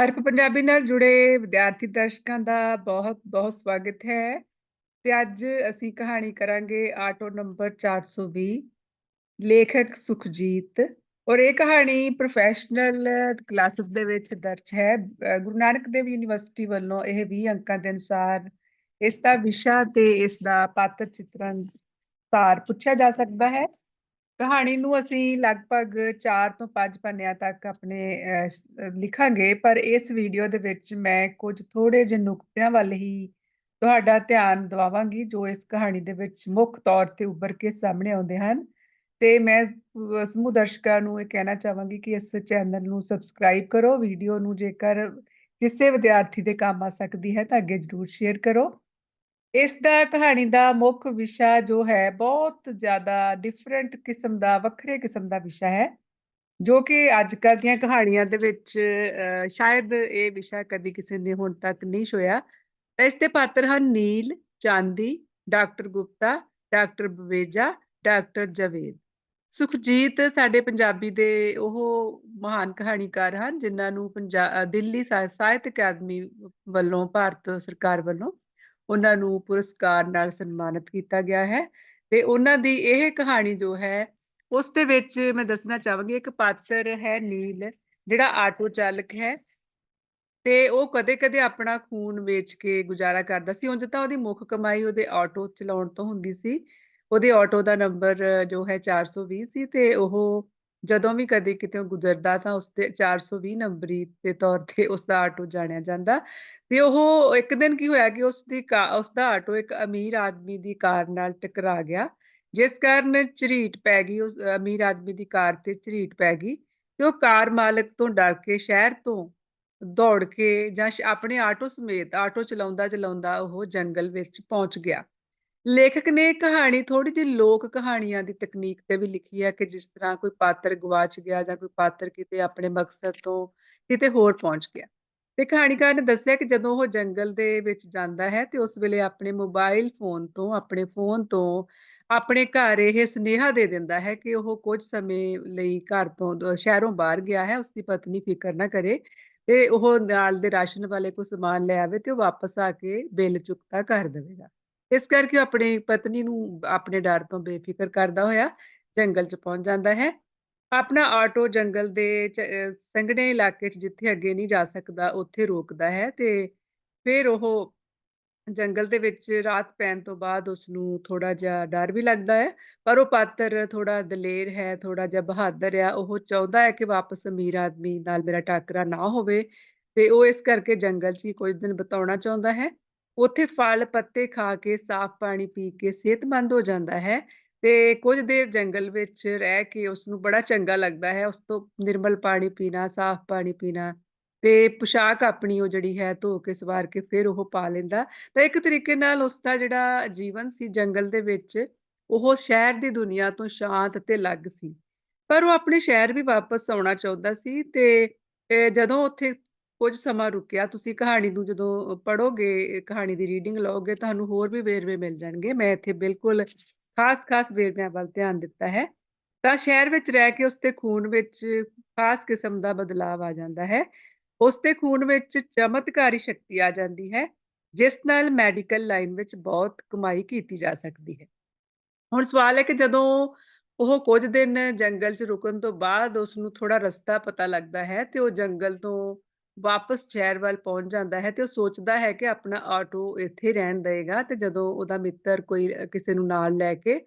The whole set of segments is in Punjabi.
ਹਰਪ ਪੰਜਾਬੀ ਨਾਲ ਜੁੜੇ ਵਿਦਿਆਰਥੀ ਦਰਸ਼ਕਾਂ ਦਾ ਬਹੁਤ-ਬਹੁਤ ਸਵਾਗਤ ਹੈ। ਤੇ ਅੱਜ ਅਸੀਂ ਕਹਾਣੀ ਕਰਾਂਗੇ ਆਟੋ ਨੰਬਰ 420 ਲੇਖਕ ਸੁਖਜੀਤ। ਔਰ ਇਹ ਕਹਾਣੀ ਪ੍ਰੋਫੈਸ਼ਨਲ ਕਲਾਸਿਸ ਦੇ ਵਿੱਚ ਦਰਜ ਹੈ। ਗੁਰੂ ਨਾਨਕ ਦੇਵ ਯੂਨੀਵਰਸਿਟੀ ਵੱਲੋਂ ਇਹ 20 ਅੰਕਾਂ ਦੇ ਅਨੁਸਾਰ ਇਸ ਦਾ ਵਿਸ਼ਾ ਤੇ ਇਸ ਦਾ ਪਾਤਰ ਚਿੱਤਰਨ ਸਾਰ ਪੁੱਛਿਆ ਜਾ ਸਕਦਾ ਹੈ। ਕਹਾਣੀ ਨੂੰ ਅਸੀਂ ਲਗਭਗ 4 ਤੋਂ 5 ਪੰਨਿਆਂ ਤੱਕ ਆਪਣੇ ਲਿਖਾਂਗੇ, ਪਰ ਇਸ ਵੀਡੀਓ ਦੇ ਵਿੱਚ ਮੈਂ ਕੁਝ ਥੋੜੇ ਜਿਹੇ ਨੁਕਤਿਆਂ ਵੱਲ ਹੀ ਤੁਹਾਡਾ ਧਿਆਨ ਦਿਵਾਵਾਂਗੀ, ਜੋ ਇਸ ਕਹਾਣੀ ਦੇ ਵਿੱਚ ਮੁੱਖ ਤੌਰ ਤੇ ਉੱਭਰ ਕੇ ਸਾਹਮਣੇ ਆਉਂਦੇ ਹਨ। ਤੇ ਮੈਂ ਸਮੂਹ ਦਰਸ਼ਕਾਂ ਨੂੰ ਇਹ ਕਹਿਣਾ ਚਾਹਾਂਗੀ ਕਿ ਇਸ ਚੈਨਲ ਨੂੰ ਸਬਸਕ੍ਰਾਈਬ ਕਰੋ, ਵੀਡੀਓ ਨੂੰ ਜੇਕਰ ਕਿਸੇ ਵਿਦਿਆਰਥੀ ਦੇ ਕੰਮ ਆ ਸਕਦੀ ਹੈ ਤਾਂ ਅੱਗੇ ਜਰੂਰ ਸ਼ੇਅਰ ਕਰੋ। ਇਸ ਦਾ ਕਹਾਣੀ ਦਾ ਮੁੱਖ ਵਿਸ਼ਾ ਜੋ ਹੈ, ਬਹੁਤ ਜ਼ਿਆਦਾ ਡਿਫਰੈਂਟ ਕਿਸਮ ਦਾ, ਵੱਖਰੇ ਕਿਸਮ ਦਾ ਵਿਸ਼ਾ ਹੈ, ਜੋ ਕਿ ਅੱਜ ਕੱਲ ਦੀਆਂ ਕਹਾਣੀਆਂ ਦੇ ਵਿੱਚ ਸ਼ਾਇਦ ਇਹ ਵਿਸ਼ਾ ਕਦੀ ਕਿਸੇ ਨੇ ਹੁਣ ਤੱਕ ਨਹੀਂ ਛੋਇਆ ਇਸ ਦੇ ਪਾਤਰ ਹਨ Neel, Chandi, doctor Gupta, doctor Baweja, doctor Javed. Sukhjit ਸਾਡੇ ਪੰਜਾਬੀ ਦੇ ਉਹ ਮਹਾਨ ਕਹਾਣੀਕਾਰ ਹਨ, ਜਿਨ੍ਹਾਂ ਨੂੰ ਪੰਜਾਬ ਦਿੱਲੀ ਸਾਹਿਤ ਅਕਾਦਮੀ ਵੱਲੋਂ, ਭਾਰਤ ਸਰਕਾਰ ਵੱਲੋਂ ਉਹਨਾਂ ਨੂੰ ਪੁਰਸਕਾਰ ਨਾਲ ਸਨਮਾਨਿਤ ਕੀਤਾ ਗਿਆ ਹੈ ਤੇ ਉਹਨਾਂ ਦੀ ਇਹ ਕਹਾਣੀ ਜੋ ਹੈ, ਉਸ ਦੇ ਵਿੱਚ ਮੈਂ ਦੱਸਣਾ ਚਾਹਾਂਗੀ, ਇੱਕ ਪਾਤਰ ਹੈ ਨੀਲ, ਜਿਹੜਾ ਆਟੋ ਚਾਲਕ ਹੈ ਤੇ ਉਹ ਕਦੇ-ਕਦੇ ਆਪਣਾ ਖੂਨ ਵੇਚ ਕੇ ਗੁਜ਼ਾਰਾ ਕਰਦਾ ਸੀ, ਉਂਝ ਤਾਂ ਉਹਦੀ ਮੁੱਖ ਕਮਾਈ ਉਹਦੇ ਆਟੋ ਚਲਾਉਣ ਤੋਂ ਹੁੰਦੀ ਸੀ, ਉਹਦੇ ਆਟੋ ਦਾ ਨੰਬਰ ਜੋ ਹੈ 420 ਸੀ ਤੇ ਉਹ ਜਦੋਂ ਵੀ ਕਦੇ ਕਿਤੇ ਗੁਜ਼ਰਦਾ ਤਾਂ ਉਸ ਤੇ 420 ਨੰਬਰੀ ਦੇ ਤੌਰ ਤੇ ਉਸ ਦਾ ਆਟੋ ਜਾਣਿਆ ਜਾਂਦਾ। ਤੇ ਉਹ ਇੱਕ ਦਿਨ ਕੀ ਹੋਇਆ ਕਿ ਉਸ ਦੀ ਉਸ ਦਾ ਆਟੋ ਇੱਕ ਅਮੀਰ ਆਦਮੀ ਦੀ ਕਾਰ ਨਾਲ ਟਕਰਾ ਗਿਆ, ਜਿਸ ਕਾਰਨ ਝਰੀਟ ਪੈ ਗਈ, ਉਸ ਅਮੀਰ ਆਦਮੀ ਦੀ ਕਾਰ ਤੇ ਝਰੀਟ ਪੈ ਗਈ ਤੇ ਉਹ ਕਾਰ ਮਾਲਕ ਤੋਂ ਡਰ ਕੇ ਸ਼ਹਿਰ ਤੋਂ ਦੌੜ ਕੇ ਜਾਂ ਆਪਣੇ ਆਟੋ ਸਮੇਤ ਆਟੋ ਚਲਾਉਂਦਾ ਚਲਾਉਂਦਾ ਉਹ ਜੰਗਲ ਵਿੱਚ ਪਹੁੰਚ ਗਿਆ। ਲੇਖਕ ਨੇ ਕਹਾਣੀ ਥੋੜੀ ਜਿਹੀ ਲੋਕ ਕਹਾਣੀਆਂ ਦੀ ਤਕਨੀਕ ਤੇ ਵੀ ਲਿਖੀ ਹੈ ਕਿ ਜਿਸ ਤਰ੍ਹਾਂ ਕੋਈ ਪਾਤਰ ਗਵਾਚ ਗਿਆ ਜਾਂ ਕੋਈ ਪਾਤਰ ਕਿਤੇ ਆਪਣੇ ਮਕਸਦ ਤੋਂ ਕਿਤੇ ਹੋਰ ਪਹੁੰਚ ਗਿਆ। ਤੇ ਕਹਾਣੀਕਾਰ ਨੇ ਦੱਸਿਆ ਕਿ ਜਦੋਂ ਉਹ ਜੰਗਲ ਦੇ ਵਿੱਚ ਜਾਂਦਾ ਹੈ ਤੇ ਉਸ ਵੇਲੇ ਆਪਣੇ ਮੋਬਾਈਲ ਫੋਨ ਤੋਂ, ਆਪਣੇ ਫੋਨ ਤੋਂ ਆਪਣੇ ਘਰ ਇਹ ਸੁਨੇਹਾ ਦੇ ਦਿੰਦਾ ਹੈ ਕਿ ਉਹ ਕੁਝ ਸਮੇਂ ਲਈ ਘਰ ਤੋਂ, ਸ਼ਹਿਰੋਂ ਬਾਹਰ ਗਿਆ ਹੈ ਉਸ ਦੀ ਪਤਨੀ ਫਿਕਰ ਨਾ ਕਰੇ ਤੇ ਉਹ ਨਾਲ ਦੇ ਰਾਸ਼ਨ ਵਾਲੇ ਕੋ ਸਮਾਨ ਲੈ ਆਵੇ ਤੇ ਉਹ ਵਾਪਸ ਆ ਕੇ ਬਿੱਲ ਚੁਕਤਾ ਕਰ ਦੇਵੇਗਾ। ਇਸ ਕਰਕੇ ਉਹ ਆਪਣੀ ਪਤਨੀ ਨੂੰ ਆਪਣੇ ਡਰ ਤੋਂ ਬੇਫਿਕਰ ਕਰਦਾ ਹੋਇਆ ਜੰਗਲ 'ਚ ਪਹੁੰਚ ਜਾਂਦਾ ਹੈ। ਆਪਣਾ ਆਟੋ ਜੰਗਲ ਦੇ ਸੰਘਣੇ ਇਲਾਕੇ 'ਚ ਜਿੱਥੇ ਅੱਗੇ ਨਹੀਂ ਜਾ ਸਕਦਾ, ਉੱਥੇ ਰੋਕਦਾ ਹੈ ਤੇ ਫਿਰ ਉਹ ਜੰਗਲ ਦੇ ਵਿੱਚ ਰਾਤ ਪੈਣ ਤੋਂ ਬਾਅਦ ਉਸ ਨੂੰ ਥੋੜਾ ਜਿਹਾ ਡਰ ਵੀ ਲੱਗਦਾ ਹੈ, ਪਰ ਉਹ ਪਾਤਰ ਥੋੜਾ ਦਲੇਰ ਹੈ ਥੋੜਾ ਜਿਹਾ ਬਹਾਦਰ ਆ, ਉਹ ਚਾਹੁੰਦਾ ਹੈ ਕਿ ਵਾਪਸ ਅਮੀਰ ਆਦਮੀ ਨਾਲ ਮੇਰਾ ਟਾਕਰਾ ਨਾ ਹੋਵੇ ਤੇ ਉਹ ਇਸ ਕਰਕੇ ਜੰਗਲ 'ਚ ਹੀ ਕੁਝ ਦਿਨ ਬਿਤਾਉਣਾ ਚਾਹੁੰਦਾ ਹੈ। ਉੱਥੇ ਫਲ ਪੱਤੇ ਖਾ ਕੇ, ਸਾਫ਼ ਪਾਣੀ ਪੀ ਕੇ ਸਿਹਤਮੰਦ ਹੋ ਜਾਂਦਾ ਹੈ ਤੇ ਕੁਝ ਦੇਰ ਜੰਗਲ ਵਿੱਚ ਰਹਿ ਕੇ ਉਸ ਨੂੰ ਬੜਾ ਚੰਗਾ ਲੱਗਦਾ ਹੈ। ਉਸ ਤੋਂ ਨਿਰਮਲ ਪਾਣੀ ਪੀਣਾ, ਸਾਫ਼ ਪਾਣੀ ਪੀਣਾ ਤੇ ਪੁਸ਼ਾਕ ਆਪਣੀ ਉਹ ਜਿਹੜੀ ਹੈ ਧੋ ਕੇ, ਸਵਾਰ ਕੇ ਫਿਰ ਉਹ ਪਾ ਲੈਂਦਾ। ਤਾਂ ਇੱਕ ਤਰੀਕੇ ਨਾਲ ਉਸ ਦਾ ਜਿਹੜਾ ਜੀਵਨ ਸੀ ਜੰਗਲ ਦੇ ਵਿੱਚ, ਉਹ ਸ਼ਹਿਰ ਦੀ ਦੁਨੀਆ ਤੋਂ ਸ਼ਾਂਤ ਤੇ ਅਲੱਗ ਸੀ। ਪਰ ਉਹ ਆਪਣੇ ਸ਼ਹਿਰ ਵੀ ਵਾਪਸ ਆਉਣਾ ਚਾਹੁੰਦਾ ਸੀ ਤੇ ਜਦੋਂ ਉੱਥੇ ਕੁਝ ਸਮਾਂ ਰੁਕਿਆ, ਤੁਸੀਂ ਕਹਾਣੀ ਨੂੰ ਜਦੋਂ ਪੜੋਗੇ ਕਹਾਣੀ ਦੀ ਰੀਡਿੰਗ ਲਓਗੇ, ਤੁਹਾਨੂੰ ਹੋਰ ਵੀ ਵੇਰਵੇ ਮਿਲ ਜਾਣਗੇ। ਮੈਂ ਇੱਥੇ ਬਿਲਕੁਲ ਖਾਸ-ਖਾਸ ਵੇਰਵਿਆਂ ਵੱਲ ਧਿਆਨ ਦਿੱਤਾ ਹੈ। ਤਾਂ ਸ਼ਹਿਰ ਵਿੱਚ ਰਹਿ ਕੇ ਉਸਦੇ ਖੂਨ ਵਿੱਚ ਖਾਸ ਕਿਸਮ ਦਾ ਬਦਲਾਅ ਆ ਜਾਂਦਾ ਹੈ। ਉਸਦੇ ਖੂਨ ਵਿੱਚ ਚਮਤਕਾਰੀ ਸ਼ਕਤੀ ਆ ਜਾਂਦੀ ਹੈ, ਜਿਸ ਨਾਲ ਮੈਡੀਕਲ ਲਾਈਨ ਵਿੱਚ ਬਹੁਤ ਕਮਾਈ ਕੀਤੀ ਜਾ ਸਕਦੀ ਹੈ। ਹੁਣ ਸਵਾਲ ਹੈ ਕਿ ਜਦੋਂ ਉਹ ਕੁਝ ਦਿਨ ਜੰਗਲ 'ਚ ਰੁਕਣ ਤੋਂ ਬਾਅਦ ਉਸ ਨੂੰ ਥੋੜਾ ਰਸਤਾ ਪਤਾ ਲੱਗਦਾ ਹੈ ਤੇ ਉਹ ਜੰਗਲ ਤੋਂ ਵਾਪਸ ਸ਼ਹਿਰ ਵੱਲ ਪਹੁੰਚ ਜਾਂਦਾ ਹੈ ਤੇ ਉਹ ਸੋਚਦਾ ਹੈ ਕਿ ਆਪਣਾ ਆਟੋ ਇੱਥੇ ਰਹਿਣ ਦੇਗਾ ਤੇ ਜਦੋਂ ਉਹਦਾ ਮਿੱਤਰ ਕੋਈ ਕਿਸੇ ਨੂੰ ਨਾਲ ਲੈ ਕੇ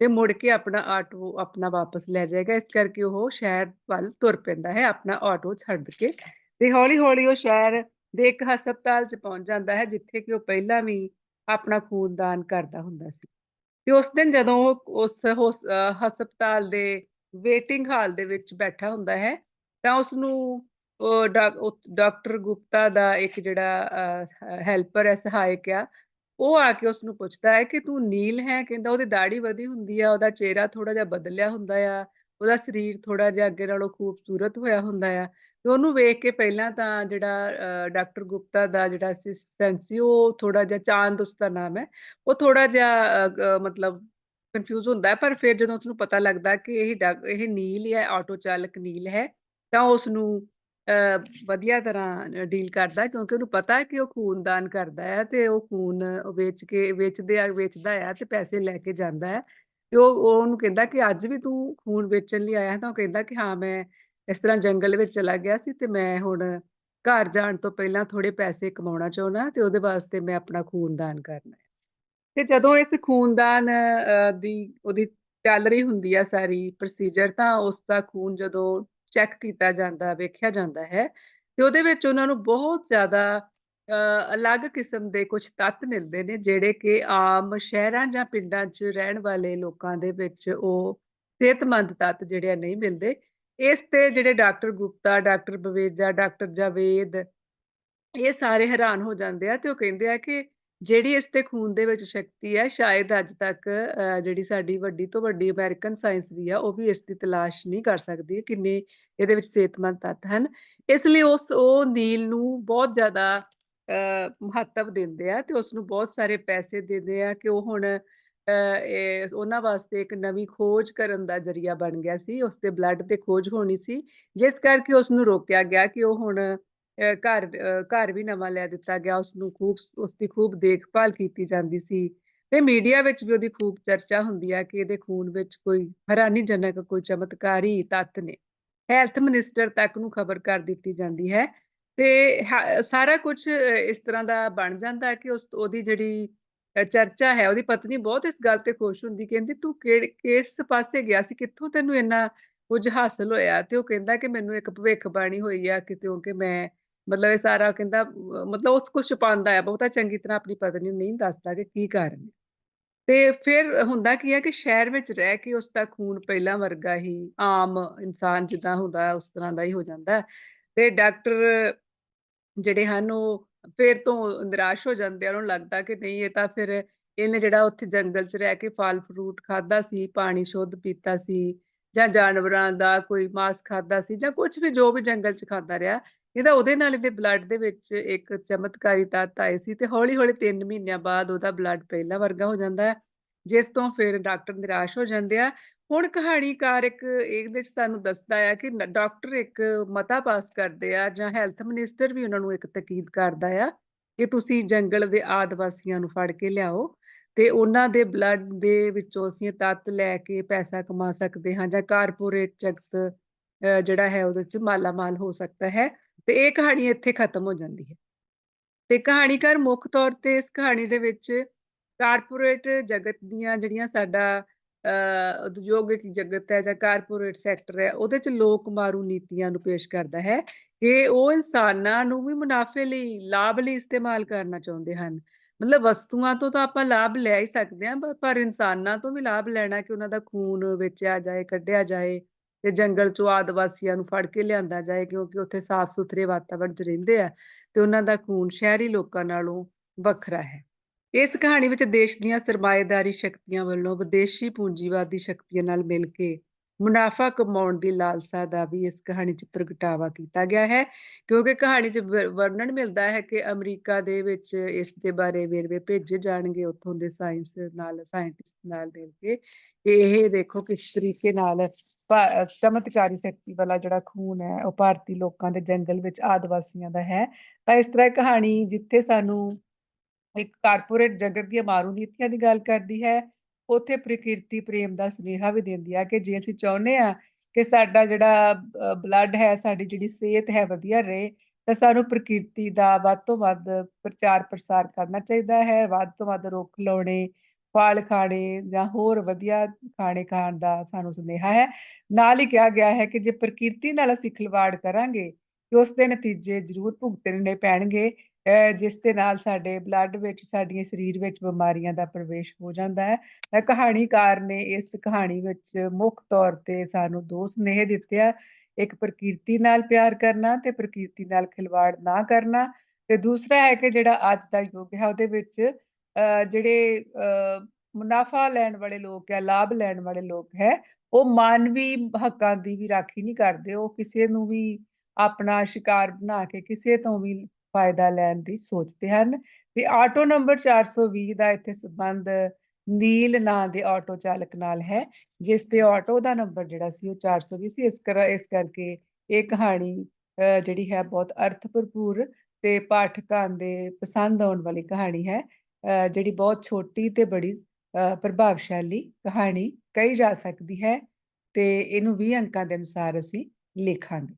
ਤੇ ਮੁੜ ਕੇ ਆਪਣਾ ਆਟੋ ਆਪਣਾ ਵਾਪਸ ਲੈ ਜਾਏਗਾ, ਇਸ ਕਰਕੇ ਉਹ ਸ਼ਹਿਰ ਵੱਲ ਤੁਰ ਪੈਂਦਾ ਹੈ, ਆਪਣਾ ਆਟੋ ਛੱਡ ਕੇ ਤੇ ਹੌਲੀ-ਹੌਲੀ ਉਹ ਸ਼ਹਿਰ ਦੇ ਇੱਕ ਹਸਪਤਾਲ 'ਚ ਪਹੁੰਚ ਜਾਂਦਾ ਹੈ, ਜਿੱਥੇ ਕਿ ਉਹ ਪਹਿਲਾਂ ਵੀ ਆਪਣਾ ਖੂਨਦਾਨ ਕਰਦਾ ਹੁੰਦਾ ਸੀ। ਤੇ ਉਸ ਦਿਨ ਜਦੋਂ ਉਹ ਉਸ ਹਸਪਤਾਲ ਦੇ ਵੇਟਿੰਗ ਹਾਲ ਦੇ ਵਿੱਚ ਬੈਠਾ ਹੁੰਦਾ ਹੈ, ਤਾਂ ਉਸ ਨੂੰ ਉਹ ਡਾਕਟਰ ਗੁਪਤਾ ਦਾ ਇੱਕ ਜਿਹੜਾ ਹੈਲਪਰ ਹੈ, ਸਹਾਇਕ ਆ, ਉਹ ਆ ਕੇ ਉਸ ਨੂੰ ਪੁੱਛਦਾ ਹੈ ਕਿ ਤੂੰ ਨੀਲ ਹੈ? ਕਹਿੰਦਾ ਉਹਦੀ ਦਾੜੀ ਵਧੀ ਹੁੰਦੀ ਆ, ਉਹਦਾ ਚਿਹਰਾ ਥੋੜਾ ਜਿਹਾ ਬਦਲਿਆ ਹੁੰਦਾ ਆ, ਉਹਦਾ ਸਰੀਰ ਥੋੜਾ ਜਿਹਾ ਅੱਗੇ ਨਾਲੋਂ ਖੂਬਸੂਰਤ ਹੋਇਆ ਹੁੰਦਾ ਆ। ਤੇ ਉਹਨੂੰ ਵੇਖ ਕੇ ਪਹਿਲਾਂ ਤਾਂ ਜਿਹੜਾ ਡਾਕਟਰ ਗੁਪਤਾ ਦਾ ਜਿਹੜਾ ਅਸਿਸਟੈਂਟ ਸੀ, ਉਹ ਥੋੜਾ ਜਿਹਾ ਚਾਂਦ ਉਸ ਦਾ ਨਾਮ ਹੈ, ਉਹ ਥੋੜਾ ਜਿਹਾ ਮਤਲਬ ਕਨਫਿਊਜ਼ ਹੁੰਦਾ ਪਰ ਫਿਰ ਜਦੋਂ ਉਸ ਨੂੰ ਪਤਾ ਲੱਗਦਾ ਕਿ ਇਹ ਇਹ ਨੀਲ ਹੈ ਆਟੋ ਚਾਲਕ ਨੀਲ ਹੈ, ਤਾਂ ਉਸ ਨੂੰ ਵਧੀਆ ਤਰ੍ਹਾਂ ਡੀਲ ਕਰਦਾ, ਕਿਉਂਕਿ ਉਹਨੂੰ ਪਤਾ ਹੈ ਕਿ ਉਹ ਖੂਨ ਦਾਨ ਕਰਦਾ ਹੈ ਤੇ ਉਹ ਖੂਨ ਵੇਚ ਕੇ, ਵੇਚਦੇ ਆ, ਵੇਚਦਾ ਆ ਤੇ ਪੈਸੇ ਲੈ ਕੇ ਜਾਂਦਾ ਹੈ। ਤੇ ਉਹ ਉਹ ਉਹਨੂੰ ਕਹਿੰਦਾ ਕਿ ਅੱਜ ਵੀ ਤੂੰ ਖੂਨ ਵੇਚਣ ਲਈ ਆਇਆ ਤਾਂ ਉਹ ਕਹਿੰਦਾ ਕਿ ਹਾਂ, ਮੈਂ ਇਸ ਤਰ੍ਹਾਂ ਜੰਗਲ ਵਿੱਚ ਚਲਾ ਗਿਆ ਸੀ ਤੇ ਮੈਂ ਹੁਣ ਘਰ ਜਾਣ ਤੋਂ ਪਹਿਲਾਂ ਥੋੜੇ ਪੈਸੇ ਕਮਾਉਣਾ ਚਾਹੁੰਦਾ ਤੇ ਉਹਦੇ ਵਾਸਤੇ ਮੈਂ ਆਪਣਾ ਖੂਨ ਦਾਨ ਕਰਨਾ ਹੈ। ਤੇ ਜਦੋਂ ਇਸ ਖੂਨਦਾਨ ਦੀ ਉਹਦੀ ਚੱਲ ਰਹੀ ਹੁੰਦੀ ਆ ਸਾਰੀ ਪ੍ਰੋਸੀਜਰ ਤਾਂ ਉਸ ਦਾ ਖੂਨ ਜਦੋਂ ਚੈੱਕ ਕੀਤਾ ਜਾਂਦਾ, ਵੇਖਿਆ ਜਾਂਦਾ ਹੈ ਤੇ ਉਹਦੇ ਵਿੱਚ ਉਹਨਾਂ ਨੂੰ ਬਹੁਤ ਜ਼ਿਆਦਾ ਅਲੱਗ ਕਿਸਮ ਦੇ ਕੁਝ ਤੱਤ ਮਿਲਦੇ ਨੇ ਜਿਹੜੇ ਕਿ ਆਮ ਸ਼ਹਿਰਾਂ ਜਾਂ ਪਿੰਡਾਂ 'ਚ ਰਹਿਣ ਵਾਲੇ ਲੋਕਾਂ ਦੇ ਵਿੱਚ ਉਹ ਸਿਹਤਮੰਦ ਤੱਤ ਜਿਹੜੇ ਆ ਨਹੀਂ ਮਿਲਦੇ। ਇਸ ਤੇ ਜਿਹੜੇ doctor Gupta, doctor Baweja, doctor Javed ਇਹ ਸਾਰੇ ਹੈਰਾਨ ਹੋ ਜਾਂਦੇ ਆ ਤੇ ਉਹ ਕਹਿੰਦੇ ਆ ਕਿ ਜਿਹੜੀ ਇਸ ਤੇ ਖੂਨ ਦੇ ਵਿੱਚ ਸ਼ਕਤੀ ਹੈ ਸ਼ਾਇਦ ਅੱਜ ਤੱਕ ਜਿਹੜੀ ਸਾਡੀ ਵੱਡੀ ਤੋਂ ਵੱਡੀ ਅਮਰੀਕਨ ਸਾਇੰਸ ਵੀ ਆ ਉਹ ਵੀ ਇਸ ਦੀ ਤਲਾਸ਼ ਨਹੀਂ ਕਰ ਸਕਦੀ ਕਿੰਨੇ ਇਹਦੇ ਵਿੱਚ ਸਿਹਤਮੰਦ ਤੱਤ ਹਨ। ਇਸ ਲਈ ਉਸ ਉਹ ਨੀਲ ਨੂੰ ਬਹੁਤ ਜ਼ਿਆਦਾ ਅ, ਮਹੱਤਵ ਦਿੰਦੇ ਆ ਤੇ ਉਸ ਨੂੰ ਬਹੁਤ ਸਾਰੇ ਪੈਸੇ ਦਿੰਦੇ ਆ ਕਿ ਉਹ ਹੁਣ ਅ, ਇਹ ਉਹਨਾਂ ਵਾਸਤੇ ਇੱਕ ਨਵੀਂ ਖੋਜ ਕਰਨ ਦਾ ਜ਼ਰੀਆ ਬਣ ਗਿਆ ਸੀ ਉਸ ਦੇ ਬਲੱਡ ਤੇ ਖੋਜ ਹੋਣੀ ਸੀ ਜਿਸ ਕਰਕੇ ਉਸ ਨੂੰ ਰੋਕਿਆ ਗਿਆ ਕਿ ਉਹ ਹੁਣ ਘਰ ਘਰ ਵੀ ਨਵਾਂ ਲੈ ਦਿੱਤਾ ਗਿਆ, ਉਸਨੂੰ ਖੂਬ ਉਸਦੀ ਖੂਬ ਦੇਖਭਾਲ ਕੀਤੀ ਜਾਂਦੀ ਸੀ ਤੇ ਮੀਡੀਆ ਵਿੱਚ ਵੀ ਉਹਦੀ ਖੂਬ ਚਰਚਾ ਹੁੰਦੀ ਹੈ ਕਿ ਇਹਦੇ ਖੂਨ ਵਿੱਚ ਕੋਈ ਹੈਰਾਨੀਜਨਕ ਕੋਈ ਚਮਤਕਾਰੀ ਤੱਤ ਨੇ। ਹੈਲਥ ਮਿਨਿਸਟਰ ਤੱਕ ਨੂੰ ਖਬਰ ਕਰ ਦਿੱਤੀ ਜਾਂਦੀ ਹੈ ਤੇ ਸਾਰਾ ਕੁਝ ਇਸ ਤਰ੍ਹਾਂ ਦਾ ਬਣ ਜਾਂਦਾ ਹੈ ਕਿ ਉਸ ਉਹਦੀ ਜਿਹੜੀ ਚਰਚਾ ਹੈ, ਉਹਦੀ ਪਤਨੀ ਬਹੁਤ ਇਸ ਗੱਲ ਤੇ ਖੁਸ਼ ਹੁੰਦੀ, ਕਹਿੰਦੀ ਤੂੰ ਕਿਸ ਪਾਸੇ ਗਿਆ ਸੀ, ਕਿੱਥੋਂ ਤੈਨੂੰ ਇੰਨਾ ਕੁਝ ਹਾਸਲ ਹੋਇਆ? ਤੇ ਉਹ ਕਹਿੰਦਾ ਕਿ ਮੈਨੂੰ ਇੱਕ ਭਵਿੱਖ ਬਾਣੀ ਹੋਈ ਆ ਕਿ ਕਿਉਂਕਿ ਮੈਂ ਮਤਲਬ ਇਹ ਸਾਰਾ ਕਹਿੰਦਾ ਮਤਲਬ ਉਸ ਕੁਛ ਛੁਪਾਉਂਦਾ ਹੈ, ਬਹੁਤਾ ਚੰਗੀ ਤਰ੍ਹਾਂ ਆਪਣੀ ਪਤਨੀ ਨੂੰ ਨਹੀਂ ਦੱਸਦਾ ਕਿ ਕੀ ਕਾਰਨ ਹੈ। ਤੇ ਫਿਰ ਹੁੰਦਾ ਕੀ ਹੈ ਕਿ ਸ਼ਹਿਰ ਵਿੱਚ ਰਹਿ ਕੇ ਉਸਦਾ ਖੂਨ ਪਹਿਲਾਂ ਵਰਗਾ ਹੀ ਆਮ ਇਨਸਾਨ ਜਿੱਦਾਂ ਹੁੰਦਾ ਉਸ ਤਰ੍ਹਾਂ ਦਾ ਹੀ ਹੋ ਜਾਂਦਾ ਤੇ ਡਾਕਟਰ ਜਿਹੜੇ ਹਨ ਉਹ ਫਿਰ ਤੋਂ ਨਿਰਾਸ਼ ਹੋ ਜਾਂਦੇ ਆ, ਉਹਨੂੰ ਲੱਗਦਾ ਕਿ ਨਹੀਂ ਇਹ ਤਾਂ ਫਿਰ ਇਹਨੇ ਜਿਹੜਾ ਉੱਥੇ ਜੰਗਲ 'ਚ ਰਹਿ ਕੇ ਫਲ ਫਰੂਟ ਖਾਧਾ ਸੀ, ਪਾਣੀ ਸ਼ੁੱਧ ਪੀਤਾ ਸੀ ਜਾਂ ਜਾਨਵਰਾਂ ਦਾ ਕੋਈ ਮਾਸ ਖਾਧਾ ਸੀ ਜਾਂ ਕੁਛ ਵੀ ਜੋ ਵੀ ਜੰਗਲ 'ਚ ਖਾਂਦਾ ਰਿਹਾ, ਇਹਦਾ ਉਹਦੇ ਨਾਲ ਇਹਦੇ ਬਲੱਡ ਦੇ ਵਿੱਚ ਇੱਕ ਚਮਤਕਾਰੀ ਤੱਤ ਆਏ ਸੀ ਤੇ ਹੌਲੀ-ਹੌਲੀ 3 ਮਹੀਨਿਆਂ ਬਾਅਦ ਉਹਦਾ ਬਲੱਡ ਪਹਿਲਾਂ ਵਰਗਾ ਹੋ ਜਾਂਦਾ ਹੈ, ਜਿਸ ਤੋਂ ਫਿਰ ਡਾਕਟਰ ਨਿਰਾਸ਼ ਹੋ ਜਾਂਦੇ ਆ। ਹੁਣ ਕਹਾਣੀਕਾਰ ਇੱਕ ਇਹਦੇ 'ਚ ਸਾਨੂੰ ਦੱਸਦਾ ਆ ਕਿ ਡਾਕਟਰ ਇੱਕ ਮਤਾ ਪਾਸ ਕਰਦੇ ਆ ਜਾਂ ਹੈਲਥ ਮਿਨਿਸਟਰ ਵੀ ਉਹਨਾਂ ਨੂੰ ਇੱਕ ਤਾਕੀਦ ਕਰਦਾ ਆ ਕਿ ਤੁਸੀਂ ਜੰਗਲ ਦੇ ਆਦਿਵਾਸੀਆਂ ਨੂੰ ਫੜ ਕੇ ਲਿਆਓ ਤੇ ਉਹਨਾਂ ਦੇ ਬਲੱਡ ਦੇ ਵਿੱਚੋਂ ਅਸੀਂ ਤੱਤ ਲੈ ਕੇ ਪੈਸਾ ਕਮਾ ਸਕਦੇ ਹਾਂ ਜਾਂ ਕਾਰਪੋਰੇਟ ਜਗਤ ਜਿਹੜਾ ਹੈ ਉਹਦੇ 'ਚ ਮਾਲਾ-ਮਾਲ ਹੋ ਸਕਦਾ ਹੈ ਤੇ ਇਹ ਕਹਾਣੀ ਇੱਥੇ ਖਤਮ ਹੋ ਜਾਂਦੀ ਹੈ। ਤੇ ਕਹਾਣੀਕਾਰ ਮੁੱਖ ਤੌਰ ਤੇ ਇਸ ਕਹਾਣੀ ਦੇ ਵਿੱਚ ਕਾਰਪੋਰੇਟ ਜਗਤ ਦੀਆਂ ਜਿਹੜੀਆਂ ਸਾਡਾ ਉਦਯੋਗਿਕ ਜਗਤ ਹੈ ਜਾਂ ਕਾਰਪੋਰੇਟ ਸੈਕਟਰ ਹੈ, ਉਹਦੇ 'ਚ ਲੋਕ ਮਾਰੂ ਨੀਤੀਆਂ ਨੂੰ ਪੇਸ਼ ਕਰਦਾ ਹੈ ਕਿ ਉਹ ਇਨਸਾਨਾਂ ਨੂੰ ਵੀ ਮੁਨਾਫ਼ੇ ਲਈ, ਲਾਭ ਲਈ ਇਸਤੇਮਾਲ ਕਰਨਾ ਚਾਹੁੰਦੇ ਹਨ। ਮਤਲਬ ਵਸਤੂਆਂ ਤੋਂ ਤਾਂ ਆਪਾਂ ਲਾਭ ਲੈ ਹੀ ਸਕਦੇ ਹਾਂ ਪਰ ਇਨਸਾਨਾਂ ਤੋਂ ਵੀ ਲਾਭ ਲੈਣਾ ਕਿ ਉਹਨਾਂ ਦਾ ਖੂਨ ਵੇਚਿਆ ਜਾਏ, ਕੱਢਿਆ ਜਾਏ ਤੇ ਜੰਗਲ 'ਚੋਂ ਆਦਿਵਾਸੀਆਂ ਨੂੰ ਫੜ ਕੇ ਲਿਆਂਦਾ ਜਾਏ, ਕਿਉਂਕਿ ਉੱਥੇ ਸਾਫ਼-ਸੁਥਰੇ ਵਾਤਾਵਰਨ 'ਚ ਰਹਿੰਦੇ ਆ ਤੇ ਉਹਨਾਂ ਦਾ ਖੂਨ ਸ਼ਹਿਰੀ ਲੋਕਾਂ ਨਾਲੋਂ ਵੱਖਰਾ ਹੈ। ਇਸ ਕਹਾਣੀ ਵਿੱਚ ਦੇਸ਼ ਦੀਆਂ ਸਰਮਾਏਦਾਰੀ ਸ਼ਕਤੀਆਂ ਵੱਲੋਂ ਵਿਦੇਸ਼ੀ ਪੂੰਜੀਵਾਦੀ ਸ਼ਕਤੀਆਂ ਨਾਲ ਮਿਲ ਕੇ ਮੁਨਾਫ਼ਾ ਕਮਾਉਣ ਦੀ ਲਾਲਸਾ ਦਾ ਵੀ ਇਸ ਕਹਾਣੀ 'ਚ ਪ੍ਰਗਟਾਵਾ ਕੀਤਾ ਗਿਆ ਹੈ ਕਿਉਂਕਿ ਕਹਾਣੀ 'ਚ ਵਰਣਨ ਮਿਲਦਾ ਹੈ ਕਿ ਅਮਰੀਕਾ ਦੇ ਵਿੱਚ ਇਸ ਦੇ ਬਾਰੇ ਵੇਰਵੇ ਭੇਜੇ ਜਾਣਗੇ ਉੱਥੋਂ ਦੇ ਸਾਇੰਸ ਨਾਲ ਸਾਇੰਟਿਸਟ ਨਾਲ ਮਿਲ ਕੇ ਇਹ ਦੇਖੋ ਕਿਸ ਤਰੀਕੇ ਨਾਲ ਚਮਤਕਾਰੀ ਸ਼ਕਤੀ ਵਾਲਾ ਜਿਹੜਾ ਖੂਨ ਹੈ ਉਹ ਭਾਰਤੀ ਲੋਕਾਂ ਦੇ ਜੰਗਲ ਵਿੱਚ ਆਦਿਵਾਸੀਆਂ ਦਾ ਹੈ। ਤਾਂ ਇਸ ਤਰ੍ਹਾਂ ਕਹਾਣੀ ਜਿੱਥੇ ਸਾਨੂੰ ਇੱਕ ਕਾਰਪੋਰੇਟ ਜਗਤ ਦੀਆਂ ਮਾਰੂ ਨੀਤੀਆਂ ਦੀ ਗੱਲ ਕਰਦੀ ਹੈ, ਉੱਥੇ ਪ੍ਰਕਿਰਤੀ ਪ੍ਰੇਮ ਦਾ ਸੁਨੇਹਾ ਵੀ ਦਿੰਦੀ ਆ ਕਿ ਜੇ ਅਸੀਂ ਚਾਹੁੰਦੇ ਆ ਕਿ ਸਾਡਾ ਜਿਹੜਾ ਬਲੱਡ ਹੈ, ਸਾਡੀ ਜਿਹੜੀ ਸਿਹਤ ਹੈ ਵਧੀਆ ਰਹੇ, ਤਾਂ ਸਾਨੂੰ ਪ੍ਰਕਿਰਤੀ ਦਾ ਵੱਧ ਤੋਂ ਵੱਧ ਪ੍ਰਚਾਰ ਪ੍ਰਸਾਰ ਕਰਨਾ ਚਾਹੀਦਾ ਹੈ, ਵੱਧ ਤੋਂ ਵੱਧ ਰੁੱਖ ਲਾਉਣੇ, ਫਲ ਖਾਣੇ ਜਾਂ ਹੋਰ ਵਧੀਆ ਖਾਣੇ ਖਾਣ ਦਾ ਸਾਨੂੰ ਸੁਨੇਹਾ ਹੈ। ਨਾਲ ਹੀ ਕਿਹਾ ਗਿਆ ਹੈ ਕਿ ਜੇ ਪ੍ਰਕਿਰਤੀ ਨਾਲ ਅਸੀਂ ਖਿਲਵਾੜ ਕਰਾਂਗੇ, ਤੇ ਉਸ ਦੇ ਨਤੀਜੇ ਜ਼ਰੂਰ ਭੁਗਤਣੇ ਪੈਣਗੇ ਜਿਸ ਦੇ ਨਾਲ ਸਾਡੇ ਬਲੱਡ ਵਿੱਚ, ਸਾਡੀਆਂ ਸਰੀਰ ਵਿੱਚ ਬਿਮਾਰੀਆਂ ਦਾ ਪ੍ਰਵੇਸ਼ ਹੋ ਜਾਂਦਾ ਹੈ। ਕਹਾਣੀਕਾਰ ਨੇ ਇਸ ਕਹਾਣੀ ਵਿੱਚ ਮੁੱਖ ਤੌਰ ਤੇ ਸਾਨੂੰ 2 ਸੁਨੇਹੇ ਦਿੱਤੇ ਆ, ਇੱਕ ਪ੍ਰਕਿਰਤੀ ਨਾਲ ਪਿਆਰ ਕਰਨਾ ਤੇ ਪ੍ਰਕਿਰਤੀ ਨਾਲ ਖਿਲਵਾੜ ਨਾ ਕਰਨਾ। ਤੇ ਦੂਸਰਾ ਹੈ ਕਿ ਜਿਹੜਾ ਅੱਜ ਦਾ ਯੁੱਗ ਹੈ ਉਹਦੇ ਵਿੱਚ ਅ, ਜਿਹੜੇ ਅ, ਮੁਨਾਫ਼ਾ ਲੈਣ ਵਾਲੇ ਲੋਕ ਹੈ, ਲਾਭ ਲੈਣ ਵਾਲੇ ਲੋਕ ਹੈ, ਉਹ ਮਾਨਵੀ ਹੱਕਾਂ ਦੀ ਵੀ ਰਾਖੀ ਨਹੀਂ ਕਰਦੇ, ਉਹ ਕਿਸੇ ਨੂੰ ਵੀ ਆਪਣਾ ਸ਼ਿਕਾਰ ਬਣਾ ਕੇ ਕਿਸੇ ਤੋਂ ਵੀ ਫਾਇਦਾ ਲੈਣ ਦੀ ਸੋਚਦੇ ਹਨ। ਤੇ ਆਟੋ ਨੰਬਰ 420 ਦਾ ਇੱਥੇ ਸੰਬੰਧ ਨੀਲ ਨਾਂ ਦੇ ਆਟੋ ਚਾਲਕ ਨਾਲ ਹੈ, ਜਿਸ ਤੇ ਆਟੋ ਦਾ ਨੰਬਰ ਜਿਹੜਾ ਸੀ ਉਹ 420 ਸੀ ਇਸ ਕਰ ਇਸ ਕਰਕੇ ਇਹ ਕਹਾਣੀ ਜਿਹੜੀ ਹੈ ਬਹੁਤ ਅਰਥ ਭਰਪੂਰ ਤੇ ਪਾਠਕਾਂ ਦੇ ਪਸੰਦ ਆਉਣ ਵਾਲੀ ਕਹਾਣੀ ਹੈ। ਅ, ਜਿਹੜੀ ਬਹੁਤ ਛੋਟੀ ਤੇ ਬੜੀ ਪ੍ਰਭਾਵਸ਼ਾਲੀ ਕਹਾਣੀ ਕਹੀ ਜਾ ਸਕਦੀ ਹੈ। ਤੇ ਇਹਨੂੰ 20 ਅੰਕਾਂ ਦੇ ਅਨੁਸਾਰ ਅਸੀਂ ਲਿਖਾਂਗੇ।